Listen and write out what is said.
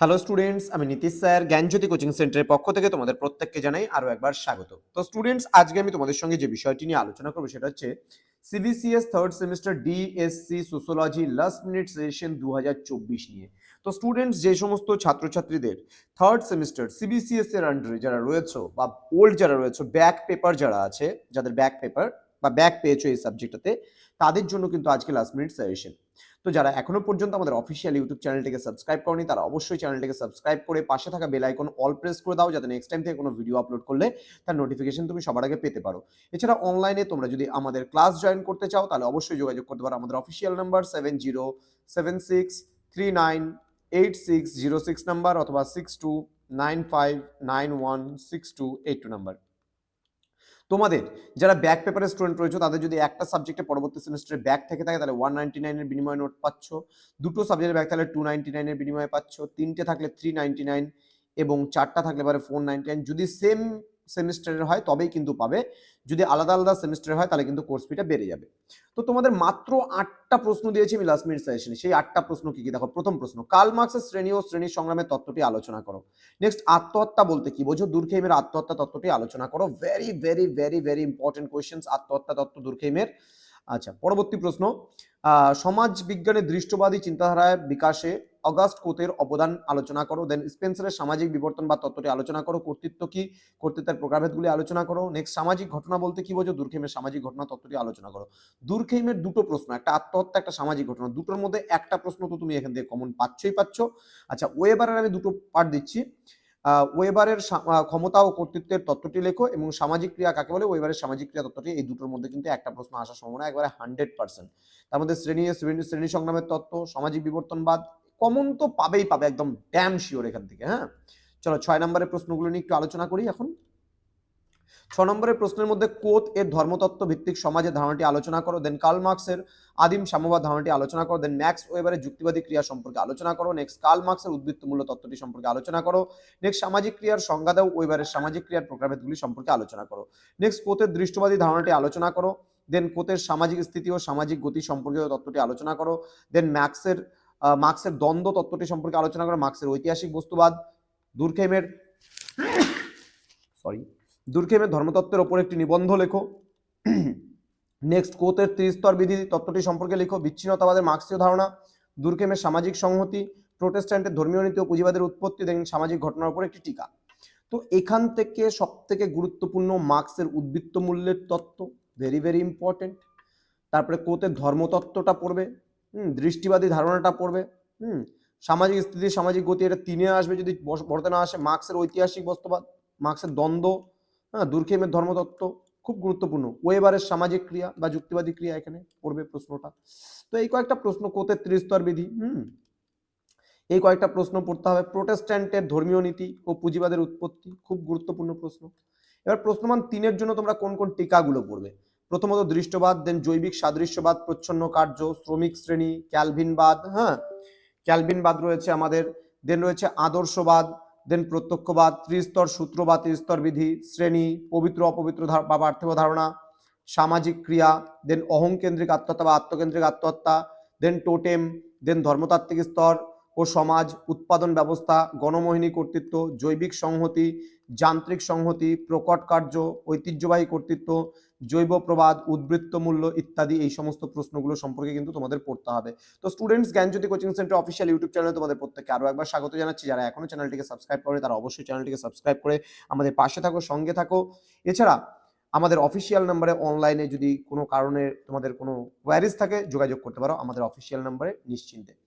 Hello students আমি Nitish sir, জ্ঞানজ্যোতি coaching সেন্টারের পক্ষ থেকে তোমাদের প্রত্যেককে জানাই আরও একবার স্বাগত। তো স্টুডেন্টস আজকে আমি তোমাদের সঙ্গে যে বিষয়টি নিয়ে আলোচনা করব সেটা হচ্ছে CBCS third semester DSC sociology last minute session দু নিয়ে। তো স্টুডেন্টস যে সমস্ত ছাত্রছাত্রীদের থার্ড সেমিস্টার সিবিসিএস এর আন্ডারে যারা রয়েছে বা ওল্ড যারা রয়েছে ব্যাক পেপার যারা আছে, যাদের ব্যাক পেপার বা ব্যাক পেয়েছ এই সাবজেক্টটাতে তাদের জন্য কিন্তু আজকে লাস্ট মিনিট সাজেশন তো যারা এখনও পর্যন্ত আমাদের অফিসিয়াল ইউটিউব চ্যানেলটিকে সাবস্ক্রাইব করেনি, তারা অবশ্যই চ্যানেলটিকে সাবস্ক্রাইব করে পাশে থাকা বেল আইকন অল প্রেস করে দাও, যাতে নেক্সট টাইম থেকে কোনো ভিডিও আপলোড করলে তার নোটিফিকেশন তুমি সবার আগে পেতে পারো। এছাড়া অনলাইনে তোমরা যদি আমাদের ক্লাস জয়েন করতে চাও, তাহলে অবশ্যই যোগাযোগ করতে পারো। আমাদের official number seven zero seven six three nine eight six zero six number অথবা six two nine five nine one six two eight two number তোমাদের যারা ব্যাক পেপারের স্টুডেন্ট রয়েছে, তাদের যদি একটা সাবজেক্টে পরবর্তী সেমিস্টারে ব্যাক থেকে থাকে, তাহলে ওয়ান নাইনটি নাইনের বিনিময়ে নোট পাচ্ছ। দুটো সাবজেক্টের ব্যাক তাহলে টু নাইনটি নাইনের বিনিময়ে পাচ্ছ। তিনটে থাকলে থ্রি নাইনটি নাইন এবং চারটা থাকলে পারে ফোর নাইনটি নাইন যদি সেম সেমিস্টারের হয়, তবেই কিন্তু পাবে। যদি আলাদা আলাদা সেমিস্টারের হয়, তাহলে কিন্তু কোর্স ফিটা বেড়ে যাবে। তো তোমাদের মাত্র আটটা প্রশ্ন দিয়েছি আমি লাস্ট মিনিট সাজেশনে সেই আটটা প্রশ্ন কি কি? দেখো, প্রথম প্রশ্ন কাল মার্ক্সের শ্রেণি ও শ্রেণির সংগ্রামের তত্ত্বটি আলোচনা করো। নেক্সট আত্মহত্যা বলতে কি বোঝো? দুর্খেমের আত্মহত্যা তত্ত্বটি আলোচনা করো। Very very very very important questions আত্মহত্যা তত্ত্ব দুর্খেমের আচ্ছা পরবর্তী প্রশ্ন। সমাজ বিজ্ঞানের দৃষ্টবাদী চিন্তাধারায় বিকাশে অগাস্ট কোতের অবদান আলোচনা করো দেন স্পেন্সারের সামাজিক বিবর্তন বা তত্ত্বটি আলোচনা করো, কর্তৃত্ব কি, কর্তৃত্বের প্রকারভেদগুলি আলোচনা করো নেক্সট সামাজিক ঘটনা বলতে কি বোঝো, দুর্খেমের সামাজিক ঘটনা তত্ত্বটি আলোচনা করো। দুর্খেমের দুটো প্রশ্ন, একটা আত্মহত্যা, একটা সামাজিক ঘটনা, দুটোর মধ্যে একটা প্রশ্ন তো তুমি এখান থেকে কমন পাচ্ছই পাচ্ছ। আচ্ছা ওয়েবারের আমি দুটো পার্ট দিচ্ছি। ওয়েবারের ক্ষমতা ও কর্তৃত্বের তত্ত্বটি লেখো এবং সামাজিক ক্রিয়া কাকে বলে? ওয়েবারের সামাজিক ক্রিয়া তত্ত্বটি এই দুটোর মধ্যে কিন্তু একটা প্রশ্ন আসার সম্ভাবনা একবারে হান্ড্রেড পার্সেন্ট তার মধ্যে শ্রেণি শ্রেণি সংগ্রামের তত্ত্ব, সামাজিক বিবর্তনবাদ কমন তো পাবেই পাবে, একদম ড্যাম শিওর এখান থেকে হ্যাঁ? চলো ছয় নম্বরের প্রশ্নগুলো নিয়ে একটু আলোচনা করি এখন। ছ নম্বরের প্রশ্নের মধ্যে কোত এর ধর্মতত্ত্ব ভিত্তিক সমাজের ধারণাটি আলোচনা করো? দেন কার্ল মার্কসের আদিম সাম্যবাদ ধারণাটি আলোচনা করো। দেন ম্যাক্স ওয়েবারের যুক্তিবাদী ক্রিয়া সম্পর্কে আলোচনা করো। নেক্সট কার্ল মার্কসের উদ্বৃত্ত মূল্য তত্ত্বটি সম্পর্কে আলোচনা করো। নেক্সট সামাজিক ক্রিয়ার সংজ্ঞা দাও। ওয়েবারের সামাজিক ক্রিয়ার প্রকারভেদগুলি সম্পর্কে আলোচনা করো। নেক্সট কোতের দৃষ্টবাদী ধারণাটি আলোচনা করো? দেন কোতের সামাজিক স্থিতি ও সামাজিক গতি সম্পর্কিত তত্ত্বটি আলোচনা করো? দেন ম্যাক্সের মার্কসের দ্বন্দ্ব তত্ত্বটি সম্পর্কে আলোচনা করো। মার্কসের ঐতিহাসিক বস্তুবাদ। দুর্খেমের সরি দুর্খেমের ধর্মতত্ত্বের ওপর একটি নিবন্ধ লেখো। নেক্সট কোতের ত্রিস্তর বিধি তত্ত্বটি সম্পর্কে লেখো। বিচ্ছিন্নতাবাদের মার্ক্সীয় ধারণা দুর্খেমের সামাজিক সংহতি, প্রোটেস্ট্যান্টের ধর্মীয় নীতি ও পুঁজিবাদের উৎপত্তি দেখেন সামাজিক ঘটনার উপর একটি টিকা। তো এখান থেকে সব থেকে গুরুত্বপূর্ণ মার্ক্সের উদ্বৃত্ত মূল্যের তত্ত্ব ভেরি ভেরি ইম্পর্টেন্ট তারপরে কোতের ধর্মতত্ত্বটা পড়বে, হুম, দৃষ্টিবাদী ধারণাটা পড়বে, হুম, সামাজিক স্থিতি, সামাজিক গতি, এটা তিনে আসবে যদি পড়তে না আসে মার্ক্সের ঐতিহাসিক বস্তুবাদ, মার্ক্সের দ্বন্দ্ব হ্যাঁ দুর্খেমের ধর্মতত্ত্ব খুব গুরুত্বপূর্ণ। ওয়েবারের সামাজিক ক্রিয়া বা যুক্তিবাদী ক্রিয়া এখানে পড়বে প্রশ্নটা। তো এই কয়েকটা প্রশ্ন কোতের ত্রিস্তর বিধি, হুম? এই কয়েকটা প্রশ্ন পড়তে হবে। প্রোটেস্ট্যান্টের ধর্মীয় নীতি ও পুঁজিবাদের উৎপত্তি, খুব গুরুত্বপূর্ণ প্রশ্ন। এবার প্রশ্নমান তিনের জন্য তোমরা কোন কোন টিকাগুলো পড়বে? প্রথমত দৃষ্টবাদ, দেন জৈবিক সাদৃশ্যবাদ, প্রচ্ছন্ন কার্য, শ্রমিক শ্রেণি, ক্যালভিনবাদ হ্যাঁ? ক্যালভিনবাদ রয়েছে আমাদের, দেন রয়েছে আদর্শবাদ দেন প্রত্যক্ষবাদ, ত্রিস্তর সূত্র বা ত্রিস্তর বিধি, শ্রেণি, পবিত্র, অপবিত্র বা পার্থিব ধারণা, সামাজিক ক্রিয়া, দেন অহংকেন্দ্রিক আত্মহত্যা বা আত্মকেন্দ্রিক আত্মহত্যা, দেন টোটেম, দেন ধর্মতাত্ত্বিক স্তর ও সমাজ উৎপাদন ব্যবস্থা, গণমোহিনী কর্তৃত্ব, জৈবিক সংহতি, যান্ত্রিক সংহতি, প্রকট কার্য, ঐতিহ্যবাহী কর্তৃত্ব, জৈব প্রবাদ, উদ্বৃত্ত মূল্য ইত্যাদি এই সমস্ত প্রশ্নগুলো সম্পর্কে কিন্তু তোমাদের পড়তে হবে। তো students Gyanjyoti coaching centre official YouTube চ্যানেলে তোমাদের প্রত্যেককে আরও একবার স্বাগত জানাচ্ছি। যারা এখনও চ্যানেলটিকে সাবস্ক্রাইব করে তারা অবশ্যই চ্যানেলটিকে সাবস্ক্রাইব করে আমাদের পাশে থাকো, সঙ্গে থাকো। এছাড়া আমাদের অফিসিয়াল নাম্বারে অনলাইনে যদি কোনো কারণে তোমাদের কোনো কোয়ারিজ থাকে, যোগাযোগ করতে পারো। আমাদের অফিসিয়াল নাম্বারে নিশ্চিন্তে।